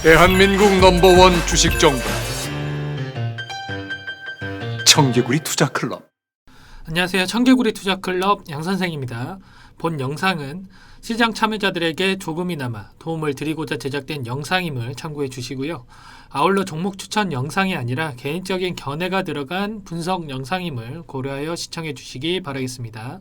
대한민국 넘버원 주식 정보 청개구리 투자 클럽 안녕하세요. 청개구리 투자 클럽 양 선생입니다. 본 영상은 시장 참여자들에게 조금이나마 도움을 드리고자 제작된 영상임을 참고해 주시고요. 아울러 종목 추천 영상이 아니라 개인적인 견해가 들어간 분석 영상임을 고려하여 시청해 주시기 바라겠습니다.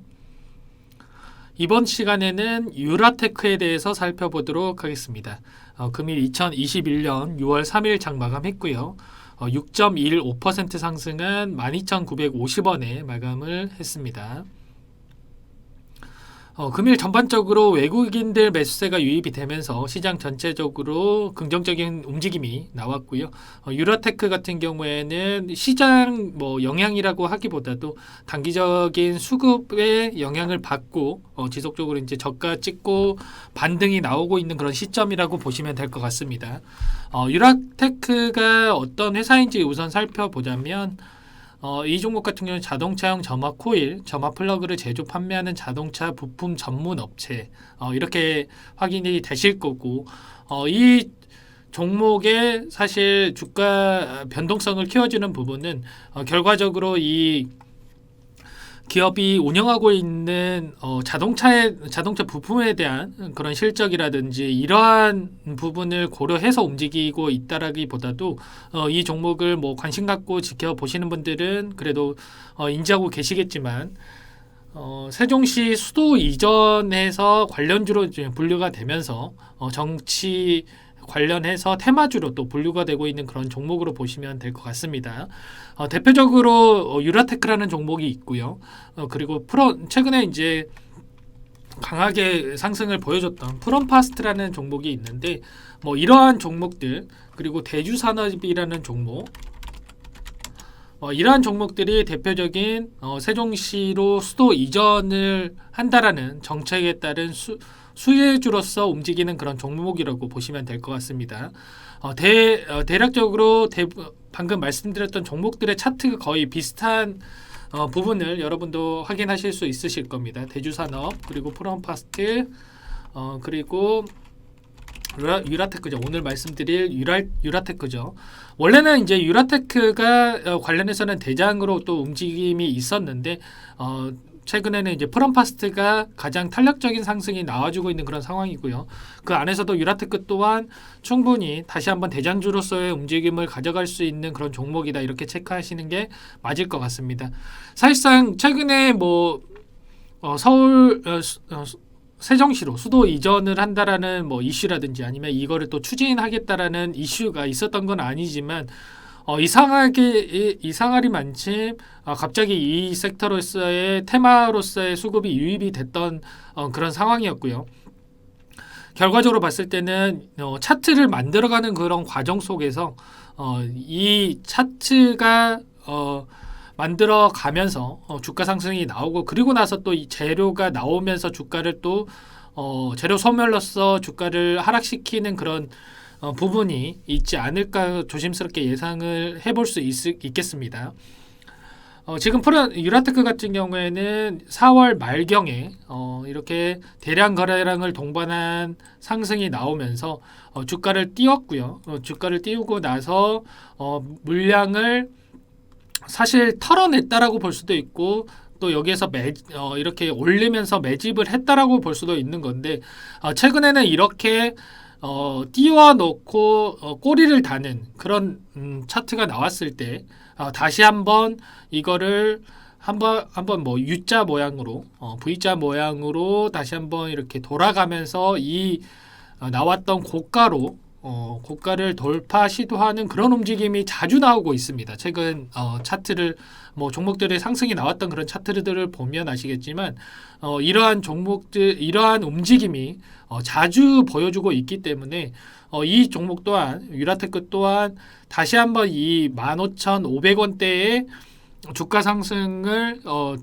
이번 시간에는 유라테크에 대해서 살펴보도록 하겠습니다. 어, 금일 2021년 6월 3일 장 마감했고요. 어, 6.15% 상승한 12,950원에 마감을 했습니다. 어, 금일 전반적으로 외국인들 매수세가 유입이 되면서 시장 전체적으로 긍정적인 움직임이 나왔고요. 어, 유라테크 같은 경우에는 시장 뭐 영향이라고 하기보다도 단기적인 수급의 영향을 받고 어, 지속적으로 이제 저가 찍고 반등이 나오고 있는 그런 시점이라고 보시면 될 것 같습니다. 어, 유라테크가 어떤 회사인지 우선 살펴보자면 어, 이 종목 같은 경우는 자동차용 점화 코일, 점화 플러그를 제조 판매하는 자동차 부품 전문 업체. 어, 이렇게 확인이 되실 거고 어, 이 종목의 사실 주가 변동성을 키워주는 부분은 어, 결과적으로 이 기업이 운영하고 있는 어, 자동차의 자동차 부품에 대한 그런 실적이라든지 이러한 부분을 고려해서 움직이고 있다라기보다도 어, 이 종목을 뭐 관심 갖고 지켜보시는 분들은 그래도 어, 인지하고 계시겠지만 어, 세종시 수도 이전에서 관련주로 분류가 되면서 어, 정치 관련해서 테마주로 또 분류가 되고 있는 그런 종목으로 보시면 될 것 같습니다. 어, 대표적으로 어, 유라테크라는 종목이 있고요. 어, 그리고 프로 최근에 이제 강하게 상승을 보여줬던 프롬파스트라는 종목이 있는데 뭐 이러한 종목들 그리고 대주산업이라는 종목 어, 이러한 종목들이 대표적인 어, 세종시로 수도 이전을 한다라는 정책에 따른 수, 수혜주로서 움직이는 그런 종목이라고 보시면 될 것 같습니다. 어, 대, 어, 대략적으로 대, 방금 말씀드렸던 종목들의 차트가 거의 비슷한 어, 부분을 여러분도 확인하실 수 있으실 겁니다. 대주산업 그리고 프롬파스트 어, 그리고 유라, 유라테크죠. 오늘 말씀드릴 유라, 유라테크죠. 원래는 이제 유라테크가 어, 관련해서는 대장으로 또 움직임이 있었는데 어, 최근에는 이제 프롬파스트가 가장 탄력적인 상승이 나와주고 있는 그런 상황이고요. 그 안에서도 유라테크 또한 충분히 다시 한번 대장주로서의 움직임을 가져갈 수 있는 그런 종목이다 이렇게 체크하시는 게 맞을 것 같습니다. 사실상 최근에 뭐 어, 서울 어, 수- 어, 수- 세종시로 수도 이전을 한다라는 뭐 이슈라든지 아니면 이거를 또 추진하겠다라는 이슈가 있었던 건 아니지만 어, 이상하게 이- 이상하리 많지 어, 갑자기 이 섹터로서의 테마로서의 수급이 유입이 됐던 어, 그런 상황이었고요. 결과적으로 봤을 때는 어, 차트를 만들어가는 그런 과정 속에서 어, 이 차트가 어, 만들어 가면서 어, 주가 상승이 나오고 그리고 나서 또 이 재료가 나오면서 주가를 또 어, 재료 소멸로서 주가를 하락시키는 그런 어, 부분이 있지 않을까 조심스럽게 예상을 해볼 수 있, 있겠습니다. 어, 지금 프로 유라테크 같은 경우에는 4월 말경에 어, 이렇게 대량 거래량을 동반한 상승이 나오면서 어, 주가를 띄웠고요. 어, 주가를 띄우고 나서 어, 물량을 사실 털어냈다라고 볼 수도 있고 또 여기에서 매, 어, 이렇게 올리면서 매집을 했다라고 볼 수도 있는 건데 어, 최근에는 이렇게 어, 띄워놓고 어, 꼬리를 다는 그런 음, 차트가 나왔을 때 어, 다시 한번 이거를 한번 한번 뭐 U자 모양으로 어, V자 모양으로 다시 한번 이렇게 돌아가면서 이 어, 나왔던 고가로 어, 고가를 돌파 시도하는 그런 움직임이 자주 나오고 있습니다. 최근 어, 차트를 뭐 종목들의 상승이 나왔던 그런 차트들을 보면 아시겠지만 어, 이러한 종목들 이러한 움직임이 어, 자주 보여주고 있기 때문에 어, 이 종목 또한 유라테크 또한 다시 한번 이 15,500원대의 주가 상승을 어,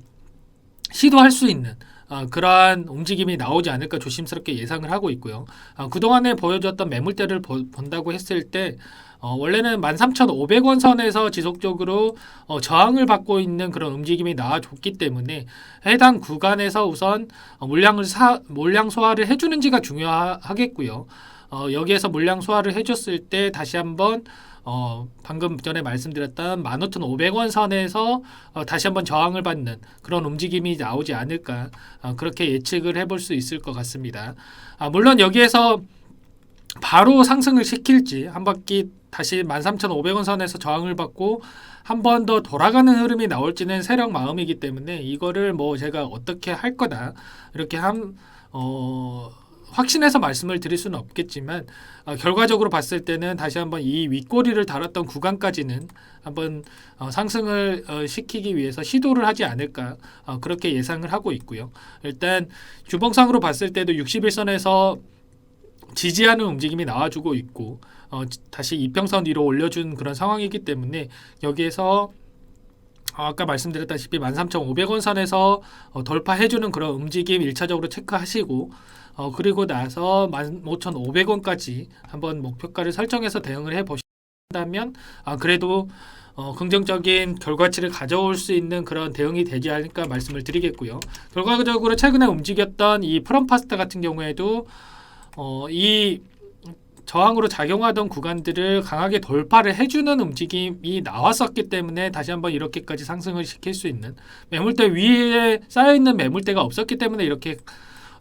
시도할 수 있는 어, 그러한 움직임이 나오지 않을까 조심스럽게 예상을 하고 있고요. 어, 그동안에 보여줬던 매물대를 보- 본다고 했을 때 어, 원래는 13,500원 선에서 지속적으로 어, 저항을 받고 있는 그런 움직임이 나와줬기 때문에 해당 구간에서 우선 어, 물량을 사, 물량 소화를 해주는지가 중요하겠고요. 어, 여기에서 물량 소화를 해줬을 때 다시 한번 어, 방금 전에 말씀드렸던 15,500원 선에서 어, 다시 한번 저항을 받는 그런 움직임이 나오지 않을까 어, 그렇게 예측을 해볼 수 있을 것 같습니다. 아, 물론 여기에서 바로 상승을 시킬지 한 바퀴 다시 13,500원 선에서 저항을 받고 한 번 더 돌아가는 흐름이 나올지는 세력 마음이기 때문에 이거를 뭐 제가 어떻게 할 거다 이렇게 한 어, 확신해서 말씀을 드릴 수는 없겠지만 어, 결과적으로 봤을 때는 다시 한번 이 윗꼬리를 달았던 구간까지는 한번 어, 상승을 어, 시키기 위해서 시도를 하지 않을까 어, 그렇게 예상을 하고 있고요. 일단 주봉상으로 봤을 때도 61선에서 지지하는 움직임이 나와주고 있고 어, 지- 다시 이평선 위로 올려준 그런 상황이기 때문에 여기에서 어, 아까 말씀드렸다시피 13,500원 선에서 어, 돌파해주는 그런 움직임 1차적으로 체크하시고 어, 그리고 나서 15,500원까지 한번 목표가를 설정해서 대응을 해보신다면 아, 그래도 어, 긍정적인 결과치를 가져올 수 있는 그런 대응이 되지 않을까 말씀을 드리겠고요. 결과적으로 최근에 움직였던 이 프롬파스타 같은 경우에도 어, 이 저항으로 작용하던 구간들을 강하게 돌파를 해주는 움직임이 나왔었기 때문에 다시 한번 이렇게까지 상승을 시킬 수 있는 매물대 위에 쌓여 있는 매물대가 없었기 때문에 이렇게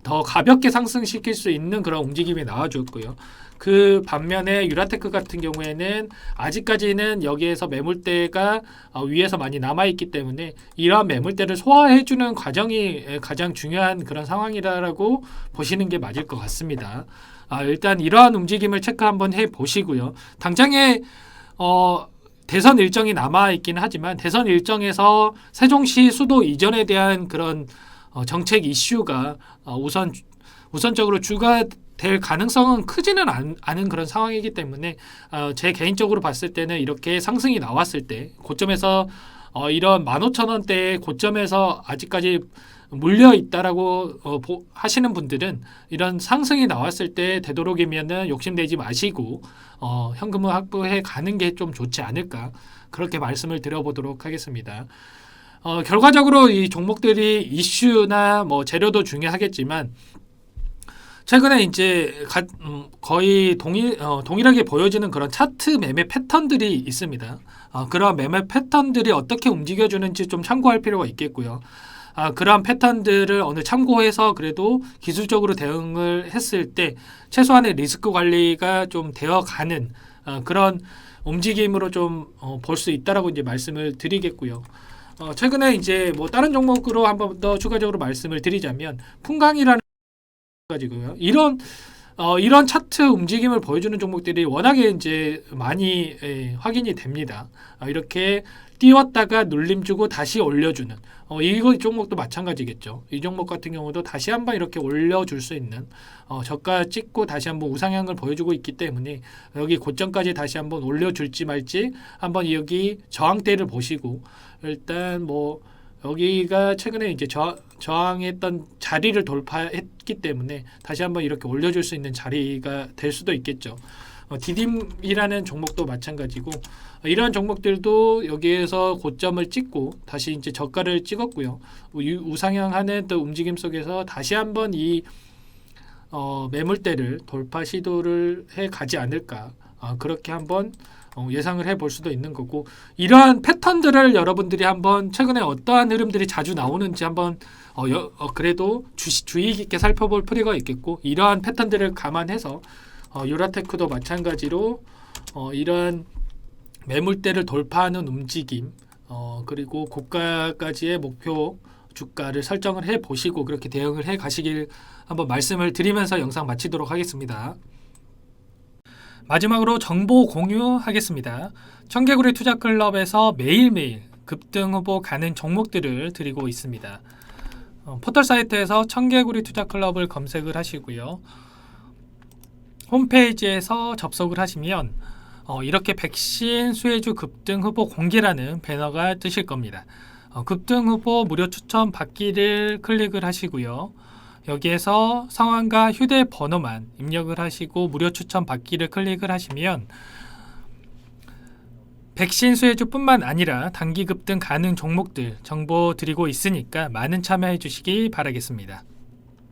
더 가볍게 상승시킬 수 있는 그런 움직임이 나와줬고요. 그 반면에 유라테크 같은 경우에는 아직까지는 여기에서 매물대가 어, 위에서 많이 남아 있기 때문에 이러한 매물대를 소화해주는 과정이 가장 중요한 그런 상황이다라고 보시는 게 맞을 것 같습니다. 아, 일단 이러한 움직임을 체크 한번 해 보시고요. 당장에 어, 대선 일정이 남아 있긴 하지만 대선 일정에서 세종시 수도 이전에 대한 그런 어, 정책 이슈가 어, 우선 우선적으로 주가 될 가능성은 크지는 않, 않은 그런 상황이기 때문에 어, 제 개인적으로 봤을 때는 이렇게 상승이 나왔을 때 고점에서 어, 이런 15,000원대의 고점에서 아직까지 물려 있다라고 어, 보, 하시는 분들은 이런 상승이 나왔을 때 되도록이면은 욕심내지 마시고 어, 현금을 확보해 가는 게 좀 좋지 않을까 그렇게 말씀을 드려보도록 하겠습니다. 어, 결과적으로 이 종목들이 이슈나 뭐 재료도 중요하겠지만 최근에 이제 가, 음, 거의 동일 어, 동일하게 보여지는 그런 차트 매매 패턴들이 있습니다. 어, 그런 매매 패턴들이 어떻게 움직여주는지 좀 참고할 필요가 있겠고요. 아, 그러한 패턴들을 어느 참고해서 그래도 기술적으로 대응을 했을 때 최소한의 리스크 관리가 좀 되어 가는 어, 그런 움직임으로 좀 볼 수 있다라고 이제 말씀을 드리겠고요. 어, 최근에 이제 뭐 다른 종목으로 한번 더 추가적으로 말씀을 드리자면 풍강이라는 가지고요. 이런 어, 이런 차트 움직임을 보여주는 종목들이 워낙에 이제 많이 예, 확인이 됩니다. 어, 이렇게 띄웠다가 눌림 주고 다시 올려주는 어, 이거 종목도 마찬가지겠죠. 이 종목 같은 경우도 다시 한번 이렇게 올려줄 수 있는 어, 저가 찍고 다시 한번 우상향을 보여주고 있기 때문에 여기 고점까지 다시 한번 올려줄지 말지 한번 여기 저항대를 보시고 일단 뭐 여기가 최근에 이제 저, 저항했던 자리를 돌파했기 때문에 다시 한번 이렇게 올려줄 수 있는 자리가 될 수도 있겠죠. 어, 디딤이라는 종목도 마찬가지고 어, 이러한 종목들도 여기에서 고점을 찍고 다시 이제 저가를 찍었고요. 우- 우상향하는 또 움직임 속에서 다시 한번 이 어, 매물대를 돌파 시도를 해 가지 않을까 아, 그렇게 한번 어, 예상을 해볼 수도 있는 거고 이러한 패턴들을 여러분들이 한번 최근에 어떠한 흐름들이 자주 나오는지 한번 어, 여, 어, 그래도 주, 주의 깊게 살펴볼 필요가 있겠고 이러한 패턴들을 감안해서 어, 유라테크도 마찬가지로 어, 이러한 매물대를 돌파하는 움직임 어, 그리고 고가까지의 목표 주가를 설정을 해 보시고 그렇게 대응을 해 가시길 한번 말씀을 드리면서 영상 마치도록 하겠습니다. 마지막으로 정보 공유하겠습니다. 청개구리 투자클럽에서 매일매일 급등 후보 가는 종목들을 드리고 있습니다. 어, 포털 사이트에서 청개구리 투자클럽을 검색을 하시고요. 홈페이지에서 접속을 하시면 어, 이렇게 백신 수혜주 급등 후보 공개라는 배너가 뜨실 겁니다. 어, 급등 후보 무료 추천 받기를 클릭을 하시고요. 여기에서 성함과 휴대번호만 입력을 하시고 무료 추천 받기를 클릭을 하시면 백신 수혜주뿐만 아니라 단기 급 등 가능 종목들 정보 드리고 있으니까 많은 참여해 주시기 바라겠습니다.